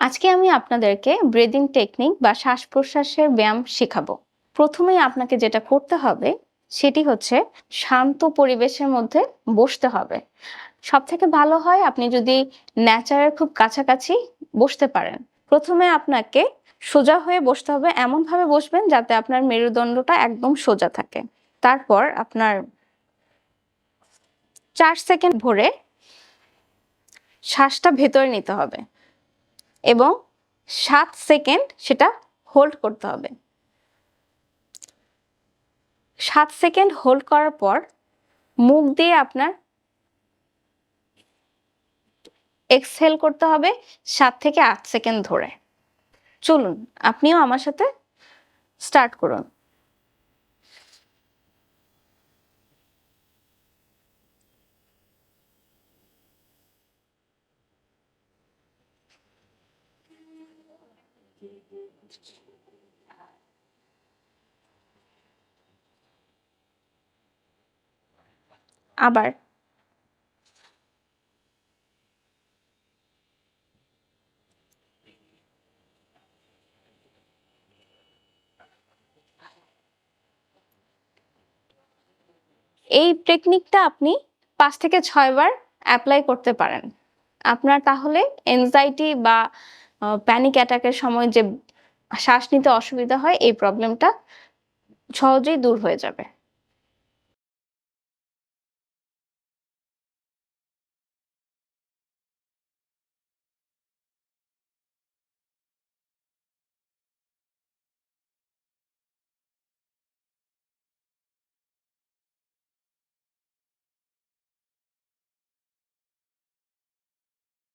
আজকে আমি আপনাদেরকে ব্রিদিং টেকনিক বা শ্বাস প্রশ্বাসের ব্যায়াম শেখাবো। প্রথমেই আপনাকে যেটা করতে হবে, সেটি হচ্ছে শান্ত পরিবেশের মধ্যে বসতে হবে। সব থেকে ভালো হয় আপনি যদি ন্যাচারের খুব কাছাকাছি বসতে পারেন। প্রথমে আপনাকে সোজা হয়ে বসতে হবে, এমনভাবে বসবেন যাতে আপনার মেরুদণ্ডটা একদম সোজা থাকে। তারপর আপনার চার সেকেন্ড ভরে শ্বাসটা ভেতরে নিতে হবে। এবং সাত সেকেন্ড সেটা হোল্ড করতে হবে। সাত সেকেন্ড হোল্ড করার পর মুখ দিয়ে আপনার এক্সহেল করতে হবে সাত থেকে আট সেকেন্ড ধরে। চলুন, আপনিও আমার সাথে স্টার্ট করুন। আবার। এই টেকনিকটা আপনি পাঁচ থেকে ছয়বার অ্যাপ্লাই করতে পারেন। আপনার তাহলে এনজাইটি বা প্যানিক অ্যাটাকের সময় যে শ্বাস নিতে অসুবিধা হয় এই প্রবলেমটা সহজেই দূর হয়ে যাবে।